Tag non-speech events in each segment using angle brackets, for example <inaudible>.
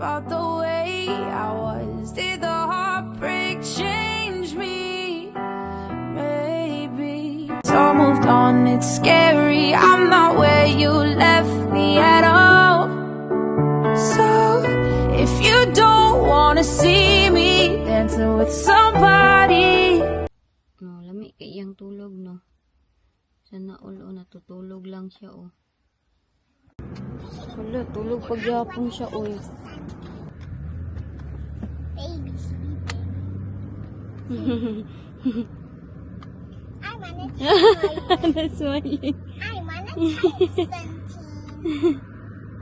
about the way I was. Did the heartbreak change me? Maybe. It's all moved on, it's scary. I'm not where you left me at all. So, if you don't wanna see me dancing with somebody. No, lami kay iyang tulog, no. Sana all, natutulog lang siya, oh. Wala, tulog pagyapon siya, oh. baby sleeping. I wanna That's smiling. I wanna touch something.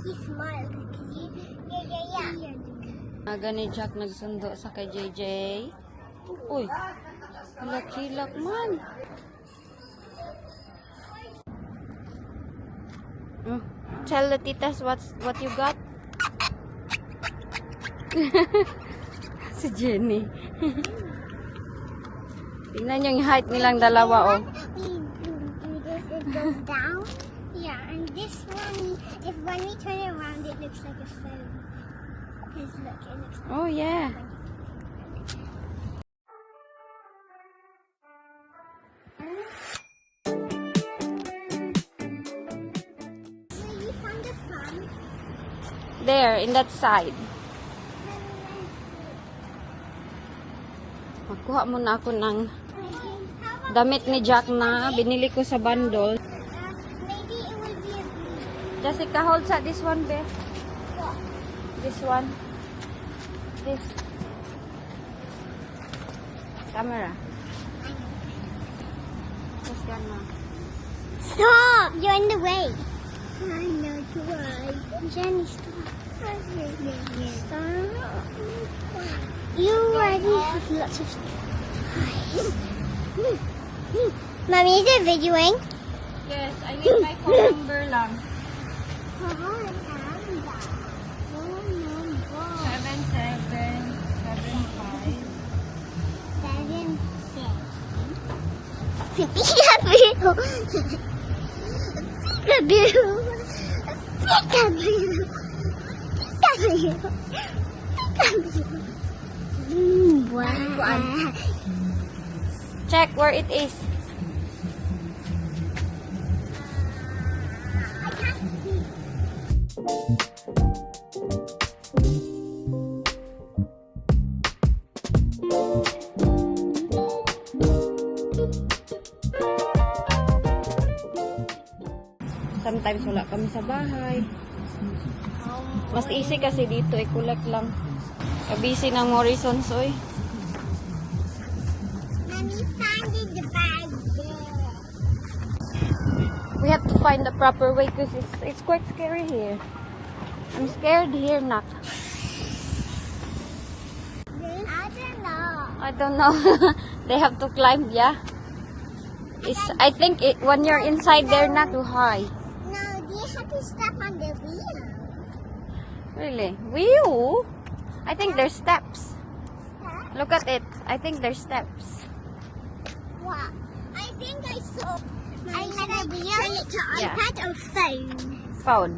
He's smart because he, yeah, yeah, yeah. Aga ni Jack nagsundo sa kay JJ. Uy, hilak-hilak man. Tell the titas what's, what you got. <laughs> si Jenny. <laughs> Tingnan yung height nilang dalawa, oh. Yeah, and this one, if when we turn it around, it looks like a phone. Because look, it looks like Oh, yeah. There, in that side. Magkuha muna ako ng damit ni Jack na binili ko sa bundle. Jessica, hold sa this one, be. This one. This. Camera. This camera. Stop! You're in the way. I know why. Jenny, stop. Stop. You already have lots of Mommy, is it videoing? Yes, I need my phone number lang. Seven, seven, seven, five. Peekaboo! Peekaboo! Peekaboo! Peekaboo! Check where it is. I can't see. Sometimes wala kami sa bahay. Mas easy kasi dito, i-collect lang. Kabisi ng Morrison's, oy. Mommy found the bag. We have to find the proper way because it's, it's quite scary here. I'm scared here, Nak. I don't know. I don't know. <laughs> they have to climb, yeah? It's, I think it, when you're inside there, not too high. To step on the wheel? Really? Whew! I think there's steps. Step? Look at it. I think there's steps. What? I think I saw. I should I turn it to Yeah. iPad or phone? Phone.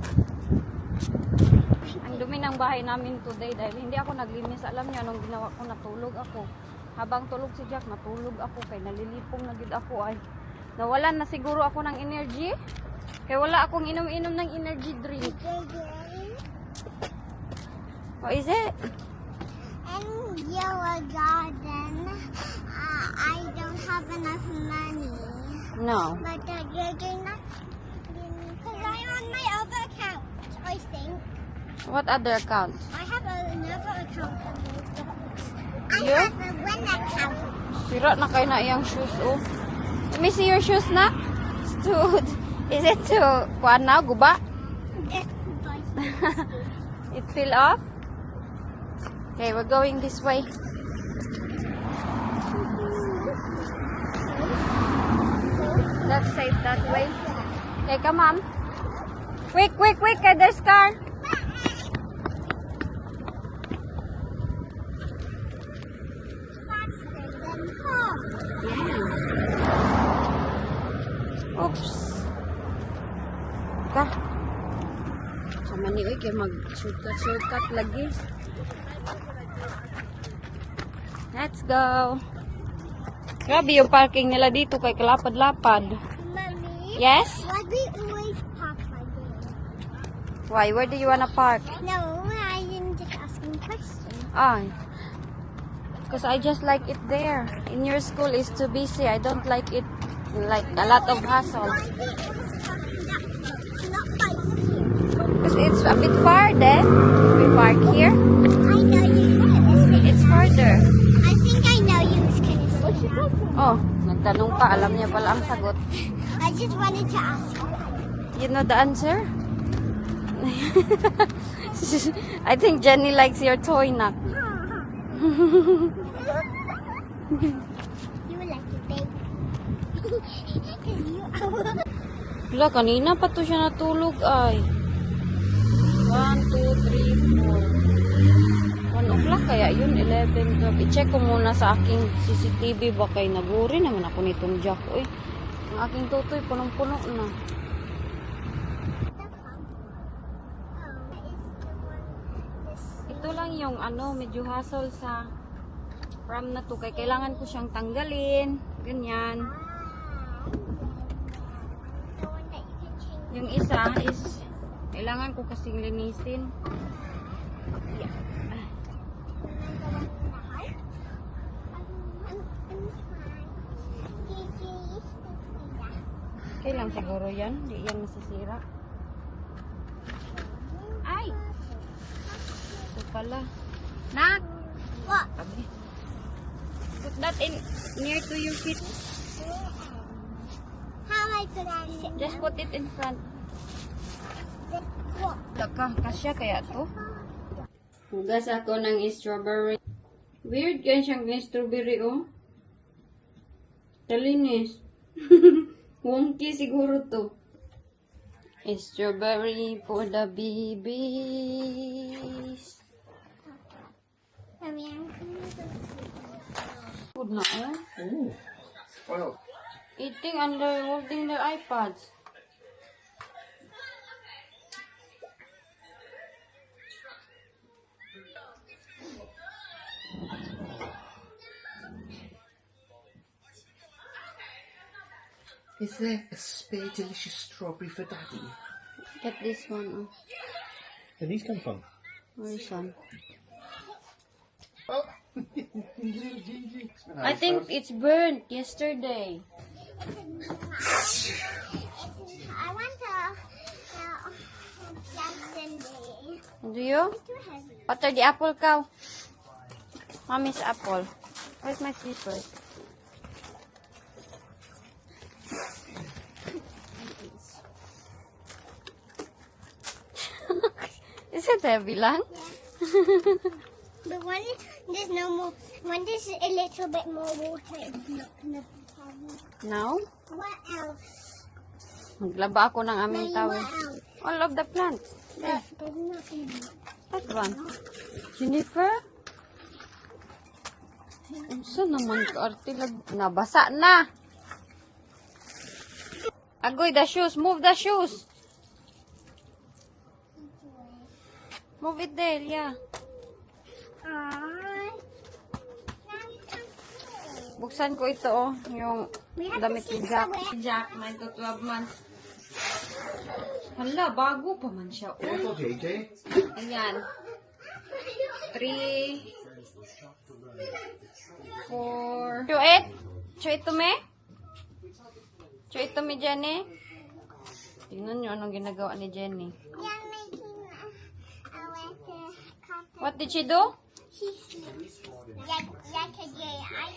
Ang dumi ng bahay namin today dahil hindi ako naglinis. Alam niyo, nung ginawa ko, natulog ako. Habang tulog si Jack, natulog ako. Kay nalilipong na gid ako ay. Nawalan na siguro ako ng energy. Kaya wala akong inom-inom ng energy drink. What is it? In your garden, uh, I don't have enough money. No. But uh, you're not. Because I'm on my other account, I think. What other account? I have another account. I You? have a one account. Sira na kayo na iyang shoes, oh. Let me see your shoes na. Stood. Is it to, kuan na, guba? <laughs> It fell off? Okay, we're going this way. That's safe that way. Okay, come on. Quick, quick, quick, there's car. Kay mag shortcut shortcut lagi. Let's go. Grabe yung parking nila dito kay kalapad-lapad. Mommy? Yes? Why do we always park like this? Why? Where do you wanna park? No, I am just asking questions. Ah. Because I just like it there. In your school is too busy. I don't like it like a lot of hassle. I think it was parking that way, not like here. Because it's a bit far then. If we park here, I know you it's further. I think I know you say that. Oh, nagtanong pa. Alam niya pala ang sagot. I just wanted to ask you. You know the answer? <laughs> I think Jenny likes your toy nut. <laughs> you were like a baby. Because you Wala, kanina pa to siya natulog ay. 1, 2, 3, 4. 1 o'clock kaya yun, 11, 12. I-check ko muna sa aking CCTV ba kay naguri naman ako nitong jack. Uy, ang aking tutoy punong-puno na. Ito lang yung ano, medyo hassle sa RAM na to. Kaya kailangan ko siyang tanggalin. Ganyan. Change. Yung isa is, kailangan ko kasing linisin. Yeah. Kailan siguro yan? Di yan masisira. Ay! Ito pala. Nak! What? Put that in near to your feet. How I gonna sit? Just put it in front. Taka, kasya kaya to? Hugas ako ng strawberry. Weird kaya siyang strawberry, oh. Talinis. <laughs> Wonky siguro to. Strawberry for the babies. Mommy, I'm gonna go Food na, eh? Ooh, spoiled. Eating under holding their iPads. Is there a spare delicious strawberry for Daddy? Get this one. Where these come from? Where is one? Oh. I think it's burnt yesterday. I want a uh, Do you? Too heavy. Butter the apple cow. Mommy's apple. Where's my slippers? Is it heavy lang? <laughs> But when there's no more, when there's a little bit more water, it's not gonna be heavy. Now, What else? maglaba ako ng aming else? All of the plants. More. That one. Jennifer? Unsa naman ka arte lag- nabasa na. Agoy the shoes, move the shoes. Move it there, yeah. Aww. Buksan ko ito oh, yung damit ni Jack. Jack, 9 to 12 months. Hala, bago pa man siya. Oh. Careful, JJ. Ayan. 3 4 Show it. Show it to me. It to me, Jenny. Tingnan nyo anong ginagawa ni Jenny. Yeah, What did she do? She's like, like a J. I,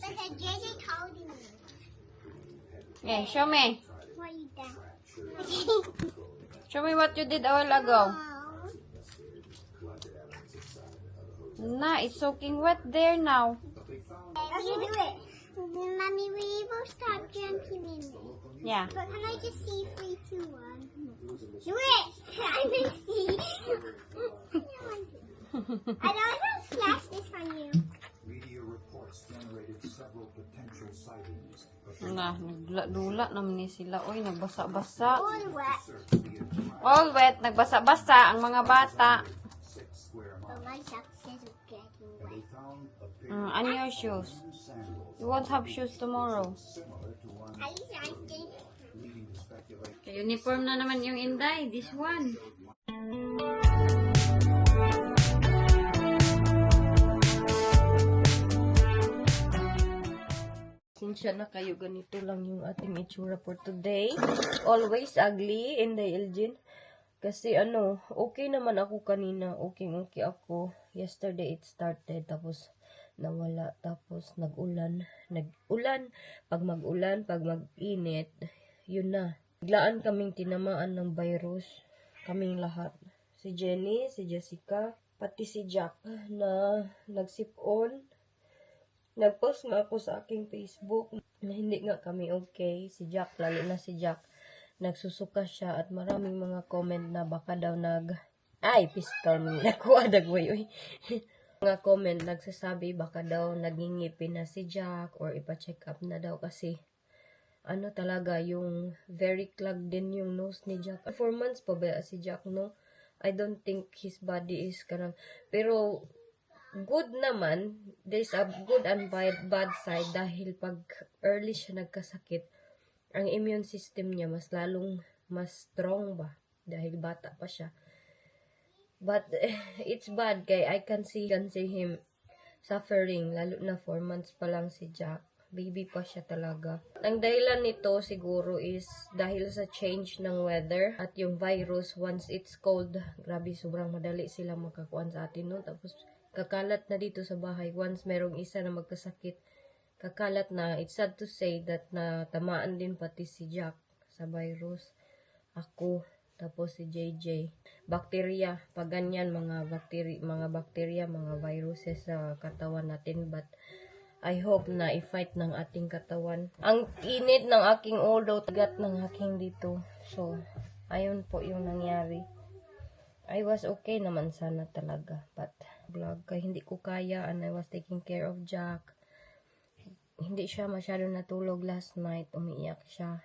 but a J told me. Okay, show me. You? Show me what you did a while ago. Oh. Na, it's soaking wet there now. Okay, do it. Mommy, we will start jumping in it. Yeah. But can I just see three, two, one? Do it! <laughs> I can see. <laughs> I know I flash this on you. Media reports generated several potential sightings Na, nagdula-dula naman ni sila. Uy, nagbasa-basa. All wet. All wet, nagbasa-basa ang mga bata. But my socks is getting wet. Mm, and your shoes. You won't have shoes tomorrow. At least I think Okay, uniform na naman yung Inday. This one. Sinsya na kayo, ganito lang yung ating itsura for today. Always ugly, Inday Elgin. Kasi ano, okay naman ako kanina. Okay, okay ako. Yesterday it started, tapos nawala, tapos nag-ulan. Nag-ulan. Pag mag-ulan, pag mag-init, yun na. Biglaan kaming tinamaan ng virus. Kaming lahat. Si Jenny, si Jessica, pati si Jack na nagsip-on. Nag-post nga ako sa aking Facebook na hindi nga kami okay. Si Jack, lalo na si Jack, nagsusuka siya at maraming mga comment na baka daw nag... Ay, pistol mo. Nakuha <laughs> dagway. <laughs> Mga comment nagsasabi baka daw nagingipin na si Jack or ipa-check up na daw kasi ano talaga yung very clogged din yung nose ni Jack. Four months pa ba si Jack, no? I don't think his body is karang... Pero good naman, there's a good and bad, side dahil pag early siya nagkasakit, ang immune system niya mas lalong mas strong ba dahil bata pa siya. But <laughs> it's bad kay I can see can see him suffering lalo na 4 months pa lang si Jack. Baby pa siya talaga. Ang dahilan nito siguro is dahil sa change ng weather at yung virus once it's cold, grabe sobrang madali sila makakuan sa atin no. Tapos kakalat na dito sa bahay once merong isa na magkasakit. Kakalat na. It's sad to say that na tamaan din pati si Jack sa virus. Ako, tapos si JJ. Bacteria, pag ganyan mga bacteria, mga bacteria, mga viruses sa katawan natin but I hope na i-fight ng ating katawan. Ang init ng aking ulo, tagat ng aking dito. So, ayun po yung nangyari. I was okay naman sana talaga. But, vlog, kaya hindi ko kaya and I was taking care of Jack. Hindi siya masyado natulog last night. Umiiyak siya.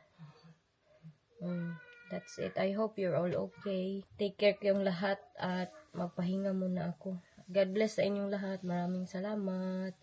Mm, that's it. I hope you're all okay. Take care kayong lahat at magpahinga muna ako. God bless sa inyong lahat. Maraming salamat.